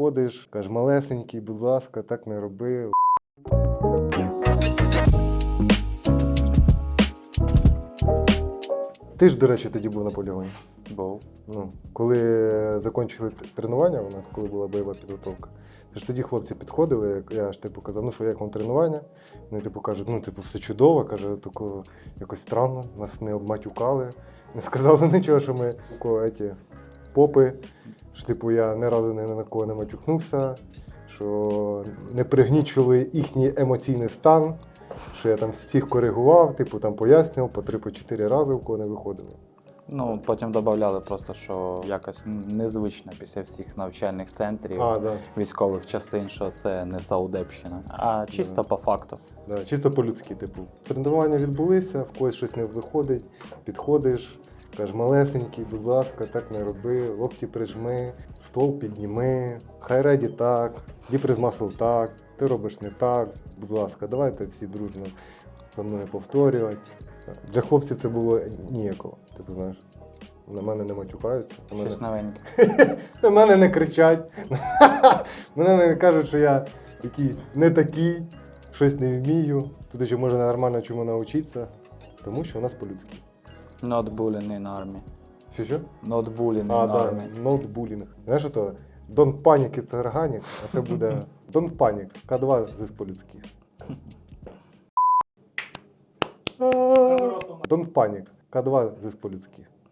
підходиш, кажеш, малесенький, будь ласка, так не роби. Ти ж, до речі, тоді був на полігоні. Був. Ну, коли закінчили тренування, у нас коли була бойова підготовка, то ж тоді хлопці підходили, я ж типу казав, ну що як вам тренування? Вони типу кажуть, ну типу, все чудово, каже, тільки якось странно, нас не обматюкали, не сказали нічого, що ми тако, еті, попи, що типу я ні разу ні на кого не матюкнувся, що не пригнічували їхній емоційний стан, що я там всіх коригував, типу там пояснював по три, по чотири рази, у кого не виходило. Ну, потім додавали просто, що якось незвично після всіх навчальних центрів, А, да. військових частин, що це не Саудепщина, а чисто по факту. Да, чисто по-людськи, типу. Тренування відбулися, в когось щось не виходить, підходиш, кажеш, малесенький, будь ласка, так не роби, локті прижми, стол підніми, хай реді так, діприз масел так, ти робиш не так, будь ласка, давайте всі дружно за мною повторювати. Для хлопців це було ніяково, типу, знаєш. На мене не матюкаються, на мене, Щось новеньке. на мене не кричать. Мене не кажуть, що я якийсь не такий, щось не вмію. Тут ще можна нормально чому навчитися, тому що у нас по-людськи. Not bullying in army. Що що? Not bullying А, in так, army. not bullying. Знаєш, то Don't panic is organic, а це буде Don't panic, К2 зі по-людськи. Don't panic, К2 зі по-людськи.